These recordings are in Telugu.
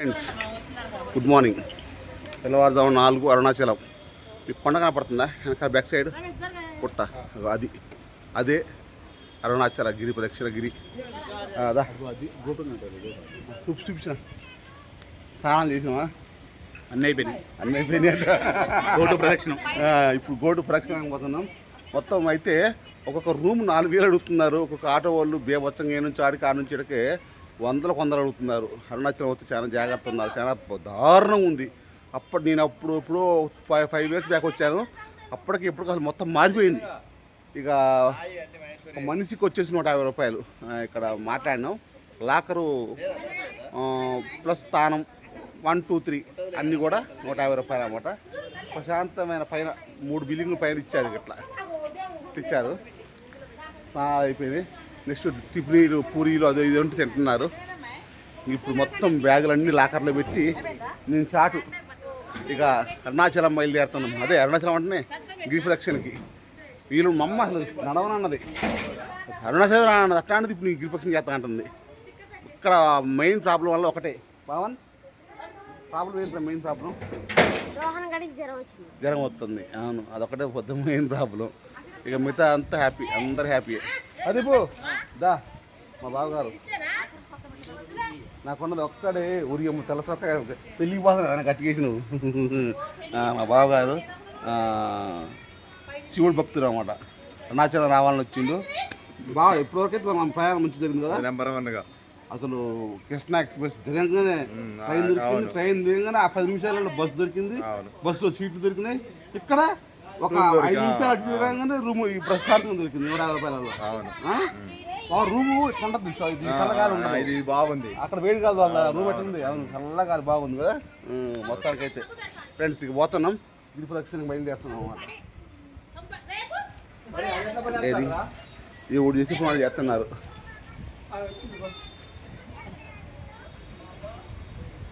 ఫ్రెండ్స్ గుడ్ మార్నింగ్ తెల్లవారుజాము నాలుగు అరుణాచలం. మీకు కొండ కనపడుతుందా? వెనక బ్యాక్ సైడ్ పుట్ట. అది. అదే అరుణాచల గిరి ప్రదక్షిణ గిరి. ఆ, అదా చూపి చూపించిన స్నానం చేసినావా? అన్నీ అయిపోయినాయి. అన్నీ అయిపోయినాయి గోటు ప్రదక్షిణం. ఇప్పుడు గోటు ప్రదక్షిణ పోతున్నాం. మొత్తం అయితే ఒక్కొక్క రూమ్ నాలుగు వేలు అడుగుతున్నారు. ఒక్కొక్క ఆటో వాళ్ళు బేబచ్చంగా ఏ నుంచి ఆడికి ఆ నుంచి ఇక్కడికి వందల కొందరు అడుగుతున్నారు. అరుణాచలం వస్తే చాలా జాగ్రత్త ఉన్నారు. చాలా దారుణంగా ఉంది. అప్పుడు నేను అప్పుడు ఇప్పుడు ఫైవ్ ఫైవ్ ఇయర్స్ బ్యాక్ వచ్చాను. అప్పటికి ఇప్పుడు అసలు మొత్తం మారిపోయింది. ఇక మనిషికి వచ్చేసి నూట యాభై రూపాయలు. ఇక్కడ మాట్లాడినాం. లాకరు ప్లస్ స్థానం వన్ టూ త్రీ అన్నీ కూడా నూట యాభై రూపాయలు అన్నమాట. ప్రశాంతమైన పైన మూడు బిల్డింగ్లు పైన ఇచ్చారు ఇట్లా. ఇచ్చారు. స్నానాలు అయిపోయింది. నెక్స్ట్ టిఫినీలు పూరీలు అదే ఇది ఉంటే తింటున్నారు. ఇప్పుడు మొత్తం బ్యాగులన్నీ లాకర్లో పెట్టి నేను షాటు ఇక అరుణాచలం బయలుదేరుతున్నాం. అదే అరుణాచలం అంటేనే గిరి ప్రదక్షిణకి వీళ్ళు మా అమ్మ అసలు నడవనన్నది. అరుణాచలం అన్నది అట్లాంటిది ఇప్పుడు గిరి ప్రదక్షిణ చేస్తా అంటుంది. ఇక్కడ మెయిన్ ప్రాబ్లం వల్ల ఒకటే. పవన్ ప్రాబ్లం ఏంటి మెయిన్ ప్రాబ్లం జ్వరం వస్తుంది. అవును అదొకటే పొద్దు మెయిన్ ప్రాబ్లం ఇక మిగతా అంతా హ్యాపీ అందరు హ్యాపీ అది పో. దా మా బావగారు. నాకున్నది ఒక్కడే ఊరి అమ్మ తెల్లసొక్క పెళ్ళికి ఆయన కట్టికేసి నువ్వు. మా బావగారు శివుడు భక్తుడు అనమాట అరుణాచలం రావాలని వచ్చిండు. బాగా ఇప్పటివరకైతే మన ప్రయాణం మంచి జరిగింది కదా? నెంబర్ వన్గా అసలు కృష్ణ ఎక్స్ప్రెస్ దిగంగానే ట్రైన్ దొరికింది ట్రైన్ దిగంగానే ఆ పది నిమిషాలలో బస్సు దొరికింది. బస్సులో సీట్లు దొరికినాయి. ఇక్కడ ఒక ఐదు నిమిషాలు అటు తిరగంగానే రూమ్ ఈ ప్రశాంతం దొరికింది నూట యాభై రూపాయలలో. అవును. ఆ? రూము కంటది ఇది చల్లగాలి ఉండదు. ఇది బాగుంది. అక్కడ వేడి కాదు వాళ్ళ రూమ్ ఎట్టుంది అవును చల్లగాలి బాగుంది కదా. మొత్తానికి అయితే ఫ్రెండ్స్ ఇక పోతున్నాం. గిరి ప్రదక్షిణకి బయలుదేరుతున్నాం అన్నమాట. ఏది? ఈ ఊడు చేసి వాళ్ళు చేస్తున్నారు.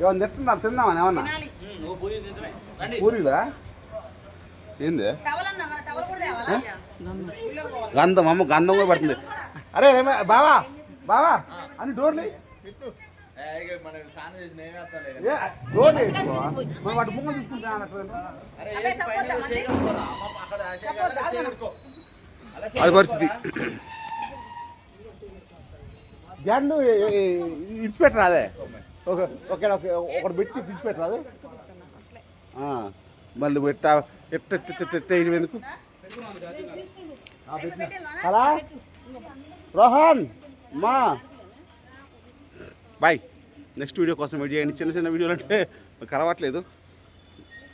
ఏమన్నా తింటున్నారు తిందామని ఏమన్నా? పూరీలా? ఏంది? గంధం. అమ్మ గంధం కూడా పడుతుంది. అరే రేమ బావా బావా అని డోర్లు వాటి చూసుకుంటా అది పరిస్థితి. జన్ను ఇడిచిపెట్టరా అదే ఒక ఒక ఒకటి పెట్టి ఇడిచిపెట్టరా అదే ఆ, మళ్ళీ పెట్ట ఎట్ట ఎట్ట ఎందుకు. అలా? రోహన్ మా. బాయ్. నెక్స్ట్ వీడియో కోసం వెయిట్ చేయండి. చిన్న చిన్న వీడియోలు అంటే కలవట్లేదు